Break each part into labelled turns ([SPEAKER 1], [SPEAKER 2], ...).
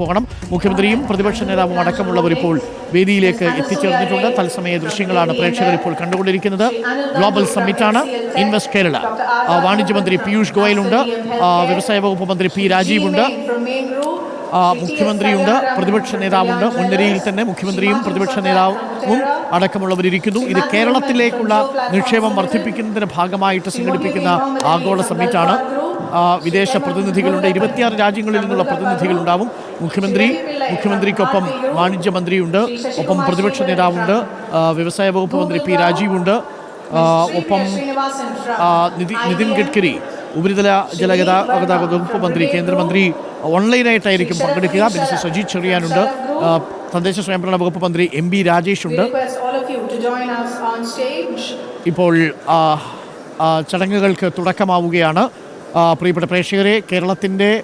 [SPEAKER 1] പോകണം. മുഖ്യമന്ത്രിയും പ്രതിപക്ഷ നേതാവും അടക്കമുള്ളവർ ഇപ്പോൾ വേദിയിലേക്ക് എത്തിച്ചേർന്നിട്ടുണ്ട്. തത്സമയ ദൃശ്യങ്ങളാണ് പ്രേക്ഷകർ ഇപ്പോൾ കണ്ടുകൊണ്ടിരിക്കുന്നത്. ഗ്ലോബൽ സമ്മിറ്റ് ആണ്. ഇൻവെസ്റ്റ് കേരള വാണിജ്യമന്ത്രി പീയൂഷ് ഗോയലുണ്ട്. വ്യവസായ വകുപ്പ് മന്ത്രി പി രാജീവുണ്ട്. മുഖ്യമന്ത്രിയുണ്ട്. പ്രതിപക്ഷ നേതാവുണ്ട്. മുൻനിരയിൽ തന്നെ മുഖ്യമന്ത്രിയും പ്രതിപക്ഷ നേതാവും അടക്കമുള്ളവരിയ്ക്കുന്നു ഇത് കേരളത്തിലേക്കുള്ള നിക്ഷേപം വർദ്ധിപ്പിക്കുന്നതിന്റെ ഭാഗമായിട്ട് സംഘടിപ്പിക്കുന്ന ആഗോള സമ്മിറ്റാണ് വിദേശ പ്രതിനിധികളുണ്ട്. ഇരുപത്തിയാറ് രാജ്യങ്ങളിൽ നിന്നുള്ള പ്രതിനിധികളുണ്ടാവും. മുഖ്യമന്ത്രി മുഖ്യമന്ത്രിക്കൊപ്പം വാണിജ്യ മന്ത്രിയുണ്ട് ഒപ്പം പ്രതിപക്ഷ നേതാവുണ്ട്. വ്യവസായ വകുപ്പ് മന്ത്രി പി രാജീവുണ്ട്. ഒപ്പം നിതിൻ ഗഡ്കരി ഉപരിതല ജലഗതാഗത വകുപ്പ് മന്ത്രി കേന്ദ്രമന്ത്രി ഓൺലൈനായിട്ടായിരിക്കും പങ്കെടുക്കുക. മിനിസ്റ്റർ സജി ചെറിയാനുണ്ട്. തദ്ദേശ സ്വയംഭരണ വകുപ്പ് മന്ത്രി എം ബി രാജേഷ് ഉണ്ട്. ഇപ്പോൾ ചടങ്ങുകൾക്ക് തുടക്കമാവുകയാണ്. പ്രിയപ്പെട്ട പ്രേക്ഷകരെ കേരളത്തിന്റെ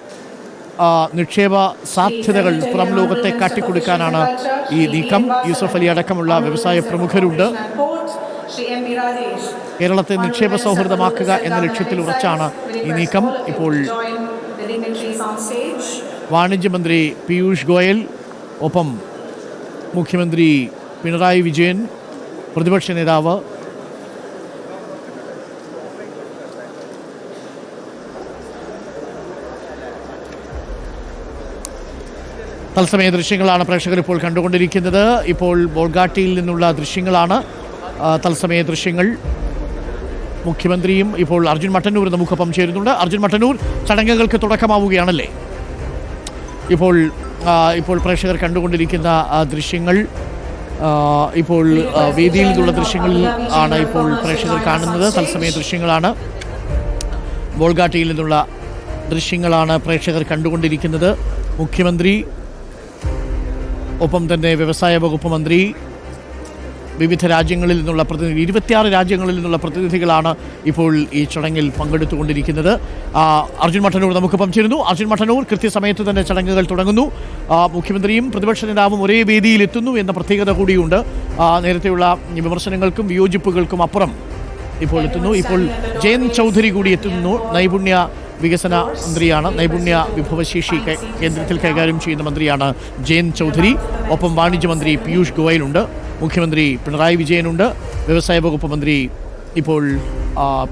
[SPEAKER 1] നിക്ഷേപ സാധ്യതകൾ പുറം ലോകത്തെ കാട്ടിക്കൊടുക്കാനാണ് ഈ നീക്കം യൂസഫ് അലി അടക്കമുള്ള വ്യവസായ പ്രമുഖരുണ്ട്. കേരളത്തെ നിക്ഷേപ സൗഹൃദമാക്കുക എന്ന ലക്ഷ്യത്തിൽ ഉറച്ചാണ് ഈ നീക്കം ഇപ്പോൾ വാണിജ്യമന്ത്രി പീയൂഷ് ഗോയൽ ഒപ്പം മുഖ്യമന്ത്രി പിണറായി വിജയൻ പ്രതിപക്ഷ നേതാവ് തത്സമയ ദൃശ്യങ്ങളാണ് പ്രേക്ഷകർ ഇപ്പോൾ കണ്ടുകൊണ്ടിരിക്കുന്നത്. ഇപ്പോൾ ബോൾഗാട്ടിയിൽ നിന്നുള്ള ദൃശ്യങ്ങളാണ്. തത്സമയ ദൃശ്യങ്ങൾ. മുഖ്യമന്ത്രിയും ഇപ്പോൾ അർജുൻ മട്ടന്നൂർ നമുക്കൊപ്പം ചേരുന്നുണ്ട്. അർജുൻ മട്ടന്നൂർ ചടങ്ങുകൾക്ക് തുടക്കമാവുകയാണല്ലേ? ഇപ്പോൾ ഇപ്പോൾ പ്രേക്ഷകർ കണ്ടുകൊണ്ടിരിക്കുന്ന ദൃശ്യങ്ങൾ ഇപ്പോൾ വേദിയിൽ നിന്നുള്ള ദൃശ്യങ്ങളിൽ ആണ് ഇപ്പോൾ പ്രേക്ഷകർ കാണുന്നത്. തത്സമയ ദൃശ്യങ്ങളാണ്. ബോൾഗാട്ടിയിൽ നിന്നുള്ള ദൃശ്യങ്ങളാണ് പ്രേക്ഷകർ കണ്ടുകൊണ്ടിരിക്കുന്നത്. മുഖ്യമന്ത്രി ഒപ്പം തന്നെ വ്യവസായ വകുപ്പ് മന്ത്രി വിവിധ രാജ്യങ്ങളിൽ നിന്നുള്ള പ്രതിനിധി ഇരുപത്തിയാറ് രാജ്യങ്ങളിൽ നിന്നുള്ള പ്രതിനിധികളാണ് ഇപ്പോൾ ഈ ചടങ്ങിൽ പങ്കെടുത്തുകൊണ്ടിരിക്കുന്നത്. അർജുൻ മഠനൂർ നമുക്കൊപ്പം ചേരുന്നു. അർജുൻ മഠനൂർ കൃത്യസമയത്ത് തന്നെ ചടങ്ങുകൾ തുടങ്ങുന്നു. മുഖ്യമന്ത്രിയും പ്രതിപക്ഷ നേതാവും ഒരേ വേദിയിൽ എത്തുന്നു എന്ന പ്രത്യേകത കൂടിയുണ്ട്. നേരത്തെയുള്ള വിമർശനങ്ങൾക്കും വിയോജിപ്പുകൾക്കും അപ്പുറം ഇപ്പോൾ എത്തുന്നു. ഇപ്പോൾ ജയൻ ചൗധരി കൂടി എത്തുന്നു. നൈപുണ്യ വികസന മന്ത്രിയാണ്. നൈപുണ്യ വിഭവശേഷി കേന്ദ്രത്തിൽ കൈകാര്യം ചെയ്യുന്ന മന്ത്രിയാണ് ജയൻ ചൗധരി. ഒപ്പം വാണിജ്യ മന്ത്രി പീയൂഷ് ഗോയലുണ്ട്. മുഖ്യമന്ത്രി പിണറായി വിജയനുണ്ട്. വ്യവസായ വകുപ്പ് മന്ത്രി ഇപ്പോൾ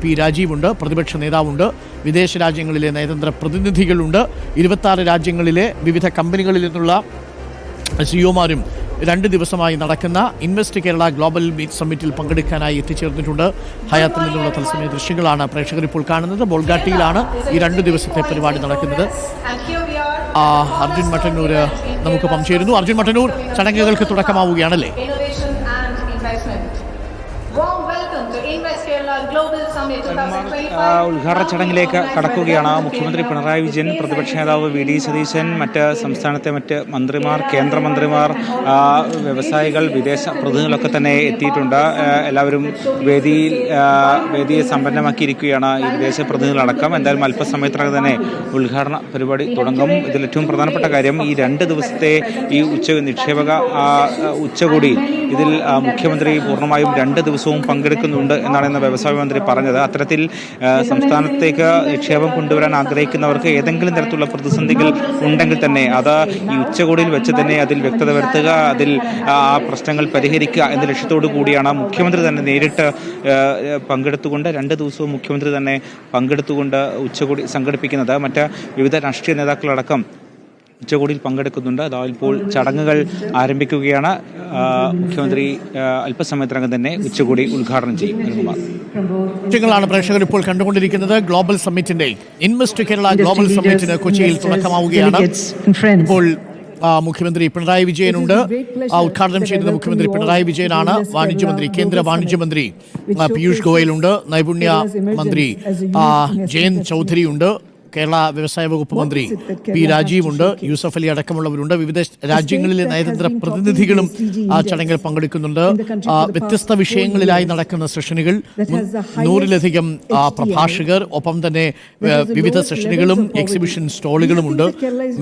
[SPEAKER 1] പി രാജീവുണ്ട്. പ്രതിപക്ഷ നേതാവുണ്ട്. വിദേശ രാജ്യങ്ങളിലെ നയതന്ത്ര പ്രതിനിധികളുണ്ട്. ഇരുപത്താറ് രാജ്യങ്ങളിലെ വിവിധ കമ്പനികളിൽ നിന്നുള്ള സിഒമാരും രണ്ട് ദിവസമായി നടക്കുന്ന ഇൻവെസ്റ്റ് കേരള ഗ്ലോബൽ മീറ്റ് സമ്മിറ്റിൽ പങ്കെടുക്കാനായി എത്തിച്ചേർന്നിട്ടുണ്ട്. ഹയാത്തിൽ നിന്നുള്ള തത്സമയ ദൃശ്യങ്ങളാണ് പ്രേക്ഷകർ ഇപ്പോൾ കാണുന്നത്. ബോൾഗാട്ടിയിലാണ് ഈ രണ്ട് ദിവസത്തെ പരിപാടി നടക്കുന്നത്. അർജുൻ മട്ടന്നൂർ നമുക്ക് പങ്കുചേരുന്നു. അർജുൻ മട്ടന്നൂർ ചടങ്ങുകൾക്ക് തുടക്കമാവുകയാണല്ലേ?
[SPEAKER 2] ഉദ്ഘാടന ചടങ്ങിലേക്ക് കടക്കുകയാണ് മുഖ്യമന്ത്രി പിണറായി വിജയൻ പ്രതിപക്ഷ നേതാവ് വി ഡി സതീശൻ മറ്റ് സംസ്ഥാനത്തെ മറ്റ് മന്ത്രിമാർ കേന്ദ്രമന്ത്രിമാർ വ്യവസായികൾ വിദേശ പ്രതിനിധികളൊക്കെ തന്നെ എത്തിയിട്ടുണ്ട്. എല്ലാവരും വേദിയിൽ വേദിയെ സമ്പന്നമാക്കിയിരിക്കുകയാണ് ഈ വിദേശ പ്രതിനിധികളടക്കം. എന്തായാലും അല്പസമയത്തിനകം തന്നെ ഉദ്ഘാടന പരിപാടി തുടങ്ങും. ഇതിൽ ഏറ്റവും പ്രധാനപ്പെട്ട കാര്യം ഈ രണ്ട് ദിവസത്തെ ഈ ഉച്ച നിക്ഷേപക ഉച്ചകോടിയിൽ ഉച്ചകോടി ഇതിൽ മുഖ്യമന്ത്രി പൂർണമായും രണ്ട് ദിവസവും പങ്കെടുക്കുന്നുണ്ട് എന്നാണ് ഇന്ന് വ്യവസായ മന്ത്രി പറഞ്ഞത്. അത്തരത്തിൽ ആ, സംസ്ഥാനത്തേക്ക് നിക്ഷേപം കൊണ്ടുവരാൻ ആഗ്രഹിക്കുന്നവർക്ക് ഏതെങ്കിലും തരത്തിലുള്ള പ്രതിസന്ധികൾ ഉണ്ടെങ്കിൽ തന്നെ അത് ഈ ഉച്ചകോടിയിൽ വെച്ച് തന്നെ അതിൽ വ്യക്തത വരുത്തുക അതിൽ ആ പ്രശ്നങ്ങൾ പരിഹരിക്കുക എന്ന ലക്ഷ്യത്തോടു കൂടിയാണ് മുഖ്യമന്ത്രി തന്നെ നേരിട്ട് പങ്കെടുത്തുകൊണ്ട് രണ്ട് ദിവസവും മുഖ്യമന്ത്രി തന്നെ പങ്കെടുത്തുകൊണ്ട് ഉച്ചകോടി സംഘടിപ്പിക്കുന്നത്. മറ്റ് വിവിധ രാഷ്ട്രീയ നേതാക്കളടക്കം ഉച്ചകോടിയിൽ പങ്കെടുക്കുന്നുണ്ട്. അതാ ഇപ്പോൾ ചടങ്ങുകൾ ആരംഭിക്കുകയാണ്. മുഖ്യമന്ത്രി അല്പസമയത്തിനകം തന്നെ ഉച്ചകോടി ഉദ്ഘാടനം ചെയ്യും.
[SPEAKER 1] പ്രേക്ഷകർ ഇപ്പോൾ കണ്ടുകൊണ്ടിരിക്കുന്നത്. ഗ്ലോബൽ സമ്മിറ്റിന്റെ ഇൻവെസ്റ്റ് കേരള ഗ്ലോബൽ സമ്മിറ്റിന് കൊച്ചിയിൽ തുടക്കമാവുകയാണ്. ഇപ്പോൾ മുഖ്യമന്ത്രി പിണറായി വിജയനുണ്ട്. ഉദ്ഘാടനം ചെയ്യുന്നത് മുഖ്യമന്ത്രി പിണറായി വിജയനാണ്. വാണിജ്യമന്ത്രി കേന്ദ്ര വാണിജ്യമന്ത്രി പീയൂഷ് ഗോയലുണ്ട്. നൈപുണ്യ മന്ത്രി ജയൻ ചൗധരി ഉണ്ട് കേരള വ്യവസായ വകുപ്പ് മന്ത്രി പി രാജീവുണ്ട്. യൂസഫ് അലി അടക്കമുള്ളവരുണ്ട്. വിവിധ രാജ്യങ്ങളിലെ നയതന്ത്ര പ്രതിനിധികളും ആ ചടങ്ങിൽ പങ്കെടുക്കുന്നുണ്ട്. വ്യത്യസ്ത വിഷയങ്ങളിലായി നടക്കുന്ന സെഷനുകൾ നൂറിലധികം പ്രഭാഷകർ ഒപ്പം തന്നെ വിവിധ സെഷനുകളും exhibition സ്റ്റോളുകളുമുണ്ട്.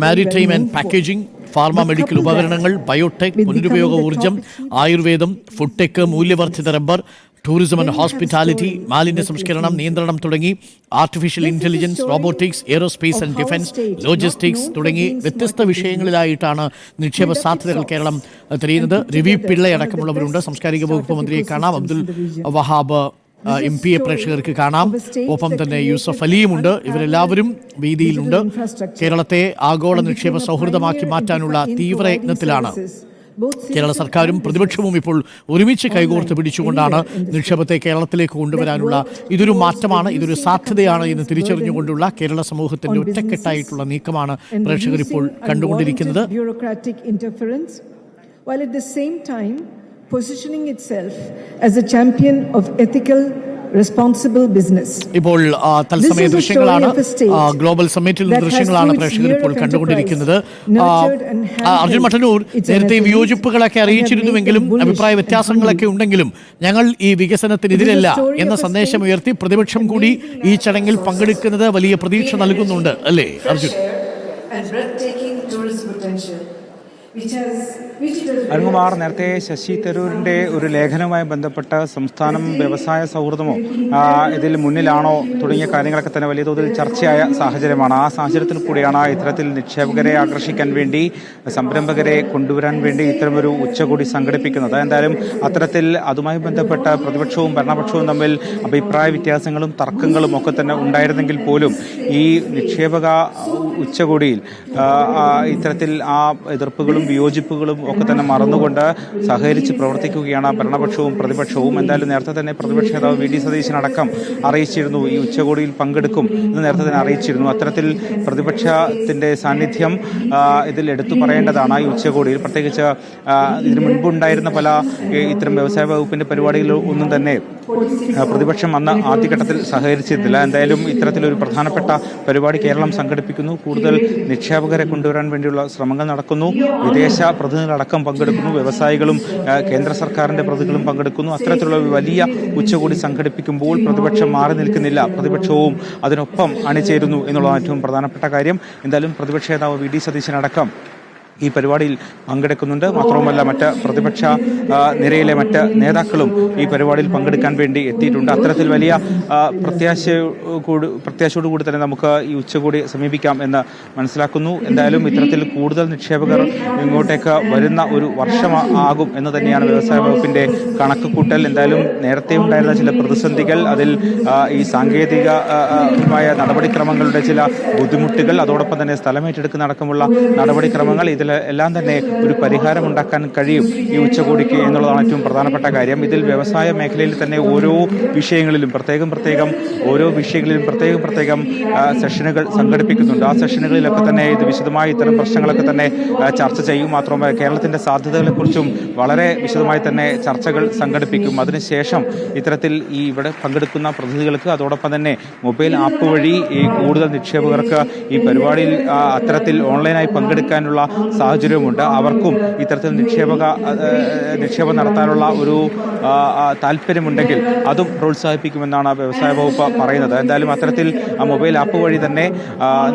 [SPEAKER 1] Maritime and packaging pharma medical ഉപകരണങ്ങൾ ബയോടെക് പുനരുപയോഗ ഊർജം ആയുർവേദം ഫുഡ് ടെക് മൂല്യവർദ്ധിത റബ്ബർ ടൂറിസം ആൻഡ് ഹോസ്പിറ്റാലിറ്റി മാലിന്യ സംസ്കരണം നിയന്ത്രണം തുടങ്ങി artificial intelligence robotics aerospace and defence logistics തുടങ്ങി വ്യത്യസ്ത വിഷയങ്ങളിലായിട്ടാണ് നിക്ഷേപ സാധ്യതകൾ കേരളം അഹ്, തെളിയുന്നത് രവി പിള്ള അടക്കമുള്ളവരുണ്ട്. സാംസ്കാരിക വകുപ്പ് മന്ത്രിയെ കാണാം. അബ്ദുൽ വഹാബ് എം പി എ പ്രേക്ഷകർക്ക് കാണാം. ഒപ്പം തന്നെ യൂസഫ് അലിയുമുണ്ട്. ഇവരെല്ലാവരും വേദിയിലുണ്ട് കേരളത്തെ ആഗോള നിക്ഷേപ സൗഹൃദമാക്കി മാറ്റാനുള്ള തീവ്രയത്നത്തിലാണ് കേരള സർക്കാരും പ്രതിപക്ഷവും ഇപ്പോൾ ഒരുമിച്ച് കൈകോർത്ത് പിടിച്ചുകൊണ്ടാണ് നിക്ഷേപത്തെ കേരളത്തിലേക്ക് കൊണ്ടുവരാനുള്ള ഇതൊരു മാറ്റമാണ് ഇതൊരു സാധ്യതയാണ് എന്ന് തിരിച്ചറിഞ്ഞുകൊണ്ടുള്ള കേരള സമൂഹത്തിന്റെ ഒറ്റക്കെട്ടായിട്ടുള്ള നീക്കമാണ് പ്രേക്ഷകർ ഇപ്പോൾ കണ്ടുകൊണ്ടിരിക്കുന്നത്
[SPEAKER 3] while at the same time positioning itself as a champion of ethical.
[SPEAKER 1] ഇപ്പോൾ തത്സമയ ദൃശ്യങ്ങളാണ് ഗ്ലോബൽ സമ്മിറ്റിൽ നിന്ന് ദൃശ്യങ്ങളാണ് പ്രേക്ഷകർ ഇപ്പോൾ കണ്ടുകൊണ്ടിരിക്കുന്നത്. അർജുൻ
[SPEAKER 3] മഠനൂർ
[SPEAKER 1] മട്ടന്നൂർ നേരത്തെ വിയോജിപ്പുകളൊക്കെ അറിയിച്ചിരുന്നുവെങ്കിലും അഭിപ്രായ വ്യത്യാസങ്ങളൊക്കെ ഉണ്ടെങ്കിലും ഞങ്ങൾ ഈ വികസനത്തിനെതിരല്ല എന്ന സന്ദേശം ഉയർത്തി പ്രതിപക്ഷം കൂടി ഈ ചടങ്ങിൽ പങ്കെടുക്കുന്നത് വലിയ പ്രതീക്ഷ നൽകുന്നുണ്ട്. അല്ലേ അർജുൻ?
[SPEAKER 2] അരുൺകുമാർ നേരത്തെ ശശി തരൂരിന്റെ ഒരു ലേഖനവുമായി ബന്ധപ്പെട്ട സംസ്ഥാനം വ്യവസായ സൗഹൃദമോ ഇതിൽ മുന്നിലാണോ തുടങ്ങിയ കാര്യങ്ങളൊക്കെ തന്നെ വലിയ തോതിൽ ചർച്ചയായ സാഹചര്യമാണ്. ആ സാഹചര്യത്തിൽ കൂടിയാണ് ഇത്തരത്തിൽ നിക്ഷേപകരെ ആകർഷിക്കാൻ വേണ്ടി സംരംഭകരെ കൊണ്ടുവരാൻ വേണ്ടി ഇത്തരമൊരു ഉച്ചകൂടി സംഘടിപ്പിക്കുന്നത്. എന്തായാലും അത്തരത്തിൽ അതുമായി ബന്ധപ്പെട്ട പ്രതിപക്ഷവും ഭരണപക്ഷവും തമ്മിൽ അഭിപ്രായ വ്യത്യാസങ്ങളും തർക്കങ്ങളും ഒക്കെ തന്നെ ഉണ്ടായിരുന്നെങ്കിൽ പോലും ഈ നിക്ഷേപക ഉച്ചകോടിയിൽ ഇത്തരത്തിൽ ആ എതിർപ്പുകളും വിയോജിപ്പുകളും ഒക്കെ തന്നെ മറന്നുകൊണ്ട് സഹകരിച്ച് പ്രവർത്തിക്കുകയാണ് ഭരണപക്ഷവും പ്രതിപക്ഷവും. എന്തായാലും നേരത്തെ തന്നെ പ്രതിപക്ഷ നേതാവ് വി. ഡി. സതീശൻ അടക്കം അറിയിച്ചിരുന്നു. ഈ ഉച്ചകോടിയിൽ പങ്കെടുക്കും എന്ന് നേരത്തെ തന്നെ അറിയിച്ചിരുന്നു. അത്തരത്തിൽ പ്രതിപക്ഷത്തിന്റെ സാന്നിധ്യം ഇതിൽ എടുത്തു പറയേണ്ടതാണ് ഈ ഉച്ചകോടിയിൽ. പ്രത്യേകിച്ച് ഇതിനു മുൻപുണ്ടായിരുന്ന പല ഇത്തരം വ്യവസായ വകുപ്പിന്റെ പരിപാടികളിൽ ഒന്നും തന്നെ പ്രതിപക്ഷം അന്ന് ആദ്യഘട്ടത്തിൽ സഹകരിച്ചിരുന്നില്ല. എന്തായാലും ഇത്തരത്തിലൊരു പ്രധാനപ്പെട്ട പരിപാടി കേരളം സംഘടിപ്പിക്കുന്നു. കൂടുതൽ നിക്ഷേപകരെ കൊണ്ടുവരാൻ വേണ്ടിയുള്ള ശ്രമങ്ങൾ നടക്കുന്നു. വിദേശ പ്രതിനിധികളടക്കം പങ്കെടുക്കുന്നു. വ്യവസായികളും കേന്ദ്ര സർക്കാരിന്റെ പ്രതികളും പങ്കെടുക്കുന്നു. അത്തരത്തിലുള്ള വലിയ ഉച്ചകോടി സംഘടിപ്പിക്കുമ്പോൾ പ്രതിപക്ഷം മാറി നിൽക്കുന്നില്ല. പ്രതിപക്ഷവും അതിനൊപ്പം അണിചേരുന്നു എന്നുള്ളതാണ് ഏറ്റവും പ്രധാനപ്പെട്ട കാര്യം. എന്തായാലും പ്രതിപക്ഷ നേതാവ് വി. ഡി. സതീശനടക്കം ഈ പരിപാടിയിൽ പങ്കെടുക്കുന്നുണ്ട്. മാത്രവുമല്ല മറ്റ് പ്രതിപക്ഷ നിരയിലെ മറ്റ് നേതാക്കളും ഈ പരിപാടിയിൽ പങ്കെടുക്കാൻ വേണ്ടി എത്തിയിട്ടുണ്ട്. അത്തരത്തിൽ വലിയ പ്രത്യാശ കൂടി പ്രത്യാശയോടുകൂടി തന്നെ നമുക്ക് ഈ ഉച്ചകോടി സമീപിക്കാം എന്ന് മനസ്സിലാക്കുന്നു. എന്തായാലും ഇത്തരത്തിൽ കൂടുതൽ നിക്ഷേപകർ ഇങ്ങോട്ടേക്ക് വരുന്ന ഒരു വർഷം ആകും എന്ന് തന്നെയാണ് വ്യവസായ വകുപ്പിന്റെ കണക്ക് കൂട്ടൽ എന്തായാലും നേരത്തെ ഉണ്ടായിരുന്ന ചില പ്രതിസന്ധികൾ അതിൽ ഈ സാങ്കേതിക ആ, ആ, മായ നടപടിക്രമങ്ങളുടെ ചില ബുദ്ധിമുട്ടുകൾ അതോടൊപ്പം തന്നെ സ്ഥലമേറ്റെടുക്കുന്ന അടക്കമുള്ള നടപടിക്രമങ്ങൾ ഇതിൽ എല്ലാം തന്നെ ഒരു പരിഹാരം ഉണ്ടാക്കാൻ കഴിയും ഈ ഉച്ചകോടിക്ക് എന്നുള്ളതാണ് ഏറ്റവും പ്രധാനപ്പെട്ട കാര്യം. ഇതിൽ വ്യവസായ മേഖലയിൽ തന്നെ ഓരോ വിഷയങ്ങളിലും പ്രത്യേകം പ്രത്യേകം ഓരോ വിഷയങ്ങളിലും പ്രത്യേകം പ്രത്യേകം സെഷനുകൾ സംഘടിപ്പിക്കുന്നുണ്ട്. ആ സെഷനുകളിലൊക്കെ തന്നെ ഇത് വിശദമായി ഇത്തരം പ്രശ്നങ്ങളൊക്കെ തന്നെ ചർച്ച ചെയ്യും. മാത്രമല്ല കേരളത്തിന്റെ സാധ്യതകളെക്കുറിച്ചും വളരെ വിശദമായി തന്നെ ചർച്ചകൾ സംഘടിപ്പിക്കും. അതിനുശേഷം ഇത്തരത്തിൽ ഈ ഇവിടെ പങ്കെടുക്കുന്ന പ്രതിനിധികൾക്ക് അതോടൊപ്പം തന്നെ മൊബൈൽ ആപ്പ് വഴി ഈ കൂടുതൽ നിക്ഷേപകർക്ക് ഈ പരിപാടിയിൽ അത്തരത്തിൽ ഓൺലൈനായി പങ്കെടുക്കാനുള്ള സാഹചര്യവുമുണ്ട്. അവർക്കും ഇത്തരത്തിൽ നിക്ഷേപക നിക്ഷേപം നടത്താനുള്ള ഒരു താല്പര്യമുണ്ടെങ്കിൽ അതും പ്രോത്സാഹിപ്പിക്കുമെന്നാണ് വ്യവസായ വകുപ്പ് പറയുന്നത്. എന്തായാലും അത്തരത്തിൽ മൊബൈൽ ആപ്പ് വഴി തന്നെ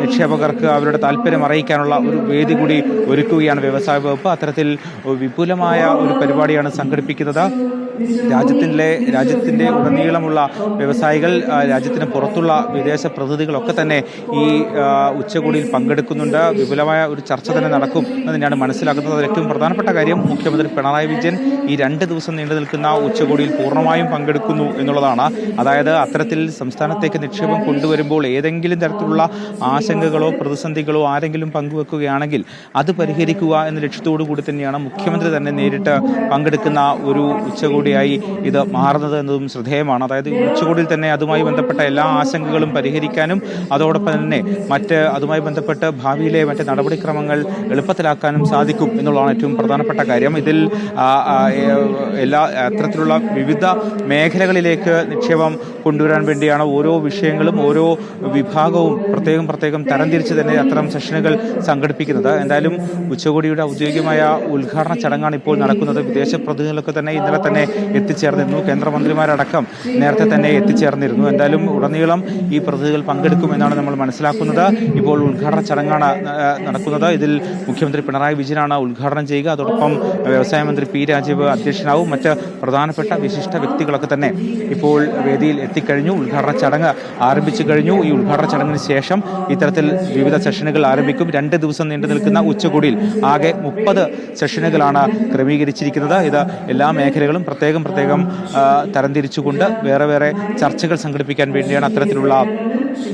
[SPEAKER 2] നിക്ഷേപകർക്ക് അവരുടെ താല്പര്യം അറിയിക്കാനുള്ള ഒരു വേദി കൂടി ഒരുക്കുകയാണ് വ്യവസായ വകുപ്പ്. അത്തരത്തിൽ വിപുലമായ ഒരു പരിപാടിയാണ് സംഘടിപ്പിക്കുന്നത്. രാജ്യത്തിന്റെ രാജ്യത്തിന്റെ ഉടനീളമുള്ള വ്യവസായികൾ രാജ്യത്തിന് പുറത്തുള്ള വിദേശ പ്രതിനിധികളൊക്കെ തന്നെ ഈ ഉച്ചകോടിയിൽ പങ്കെടുക്കുന്നുണ്ട്. വിപുലമായ ഒരു ചർച്ച തന്നെ നടക്കും എന്ന് തന്നെയാണ് മനസ്സിലാക്കുന്നത്. ഏറ്റവും പ്രധാനപ്പെട്ട കാര്യം മുഖ്യമന്ത്രി പിണറായി വിജയൻ ഈ രണ്ട് ദിവസം നീണ്ടു നിൽക്കുന്ന ഉച്ചകോടിയിൽ പൂർണമായും പങ്കെടുക്കുന്നു എന്നുള്ളതാണ്. അതായത് അത്തരത്തിൽ സംസ്ഥാനത്തേക്ക് നിക്ഷേപം കൊണ്ടുവരുമ്പോൾ ഏതെങ്കിലും തരത്തിലുള്ള ആശങ്കകളോ പ്രതിസന്ധികളോ ആരെങ്കിലും പങ്കുവെക്കുകയാണെങ്കിൽ അത് പരിഹരിക്കുക എന്ന ലക്ഷ്യത്തോടു കൂടി തന്നെയാണ് മുഖ്യമന്ത്രി തന്നെ നേരിട്ട് പങ്കെടുക്കുന്ന ഒരു ഉച്ചകോടിയായി ഇത് മാറുന്നത് എന്നതും ശ്രദ്ധേയമാണ്. അതായത് ഉച്ചകോടിയിൽ തന്നെ അതുമായി ബന്ധപ്പെട്ട എല്ലാ ആശങ്കകളും പരിഹരിക്കാനും അതോടൊപ്പം തന്നെ മറ്റ് അതുമായി ബന്ധപ്പെട്ട് ഭാവിയിലെ മറ്റ് നടപടിക്രമങ്ങൾ എളുപ്പത്തിലാക്കാനും സാധിക്കും എന്നുള്ളതാണ് ഏറ്റവും പ്രധാനപ്പെട്ട കാര്യം. ഇതിൽ എല്ലാ അത്തരത്തിലുള്ള വിവിധ മേഖലകളിലേക്ക് നിക്ഷേപം കൊണ്ടുവരാൻ വേണ്ടിയാണ് ഓരോ വിഷയങ്ങളും ഓരോ വിഭാഗവും പ്രത്യേകം പ്രത്യേകം തരംതിരിച്ച് തന്നെ അത്തരം സെഷനുകൾ സംഘടിപ്പിക്കുന്നത്. എന്തായാലും ഉച്ചകോടിയുടെ ഔദ്യോഗികമായ ഉദ്ഘാടന ചടങ്ങാണ് ഇപ്പോൾ നടക്കുന്നത്. വിദേശ പ്രതിനിധികളൊക്കെ തന്നെ ഇന്നലെ തന്നെ എത്തിച്ചേർന്നിരുന്നു. കേന്ദ്രമന്ത്രിമാരടക്കം നേരത്തെ തന്നെ എത്തിച്ചേർന്നിരുന്നു. എന്തായാലും ഉടനീളം ഈ പ്രതിനിധികൾ പങ്കെടുക്കുമെന്നാണ് നമ്മൾ മനസ്സിലാക്കുന്നത്. ഇപ്പോൾ ഉദ്ഘാടന ചടങ്ങാണ് നടക്കുന്നത്. ഇതിൽ മുഖ്യമന്ത്രി പിണറായി വിജയനാണ് ഉദ്ഘാടനം ചെയ്യുക. അതോടൊപ്പം വ്യവസായ മന്ത്രി പി രാജീവ് അധ്യക്ഷനാവും. മറ്റ് പ്രധാനപ്പെട്ട വിശിഷ്ട വ്യക്തികളൊക്കെ തന്നെ ഇപ്പോൾ വേദിയിൽ എത്തിക്കഴിഞ്ഞു. ഉദ്ഘാടന ചടങ്ങ് ആരംഭിച്ചു കഴിഞ്ഞു. ഈ ഉദ്ഘാടന ചടങ്ങിന് ശേഷം ഇത്തരത്തിൽ വിവിധ സെഷനുകൾ ആരംഭിക്കും. രണ്ട് ദിവസം നീണ്ടു നിൽക്കുന്ന ഉച്ചകോടിയിൽ ആകെ മുപ്പത് സെഷനുകളാണ് ക്രമീകരിച്ചിരിക്കുന്നത്. ഇത് എല്ലാ മേഖലകളും പ്രത്യേകം പ്രത്യേകം പ്രത്യേകം തരംതിരിച്ചുകൊണ്ട് വേറെ വേറെ ചർച്ചകൾ സംഘടിപ്പിക്കാൻ വേണ്ടിയാണ് അത്തരത്തിലുള്ള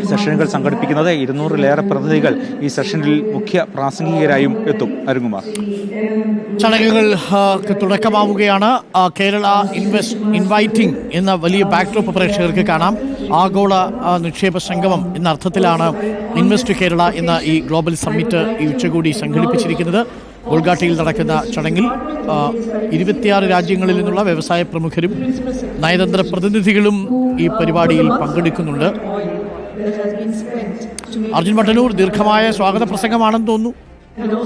[SPEAKER 2] സെഷനുകൾ സംഘടിപ്പിക്കുന്നത്. ഇരുന്നൂറിലേറെ പ്രതിനിധികൾ ഈ സെഷനിൽ മുഖ്യ പ്രാസംഗികരായും എത്തും. അരുൺകുമാർ.
[SPEAKER 1] ചടങ്ങുകൾ തുടക്കമാവുകയാണ്. കേരള ഇൻവെസ്റ്റ് ഇൻവൈറ്റിംഗ് എന്ന വലിയ ബാക്ക്ഡ്രോപ്പ് പ്രേക്ഷകർക്ക് കാണാം. ആഗോള നിക്ഷേപ സംഗമം എന്ന അർത്ഥത്തിലാണ് ഇൻവെസ്റ്റ് കേരള എന്ന ഈ ഗ്ലോബൽ സമ്മിറ്റ് ഈ ഉച്ചകോടി സംഘടിപ്പിച്ചിരിക്കുന്നത്. ഗോൾഗാട്ടിയിൽ നടക്കുന്ന ചടങ്ങിൽ ഇരുപത്തിയാറ് രാജ്യങ്ങളിൽ നിന്നുള്ള വ്യവസായ പ്രമുഖരും നയതന്ത്ര പ്രതിനിധികളും ഈ പരിപാടിയിൽ പങ്കെടുക്കുന്നുണ്ട്. അർജുൻ മട്ടന്നൂർ ദീർഘമായ സ്വാഗത പ്രസംഗമാണെന്ന് തോന്നുന്നു.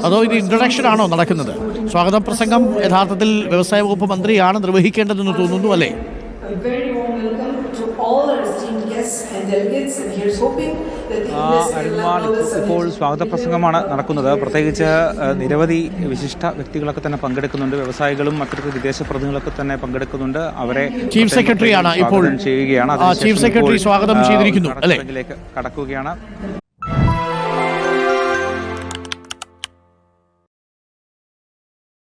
[SPEAKER 1] അതോ ഇത് ഇൻട്രഡക്ഷൻ ആണോ നടക്കുന്നത്? സ്വാഗത പ്രസംഗം യഥാർത്ഥത്തിൽ വ്യവസായ വകുപ്പ് മന്ത്രിയാണ് നിർവഹിക്കേണ്ടതെന്ന് തോന്നുന്നു അല്ലേ?
[SPEAKER 4] Global
[SPEAKER 2] ഇപ്പോൾ- സ്വാഗത പ്രസംഗമാണ് നടക്കുന്നത്. പ്രത്യേകിച്ച് നിരവധി വിശിഷ്ട വ്യക്തികളൊക്കെ തന്നെ പങ്കെടുക്കുന്നുണ്ട്. വ്യവസായികളും മറ്റൊരു വിദേശ പ്രതിനിധികളൊക്കെ തന്നെ പങ്കെടുക്കുന്നുണ്ട്. അവരെ
[SPEAKER 1] ചീഫ് സെക്രട്ടറിയാണ് ഇപ്പോൾ
[SPEAKER 2] ചെയ്യുകയാണ്.
[SPEAKER 1] ആ, ചീഫ് സെക്രട്ടറി സ്വാഗതം ചെയ്തിരിക്കുന്നു, അല്ലേ?
[SPEAKER 2] കടക്കുകയാണ്.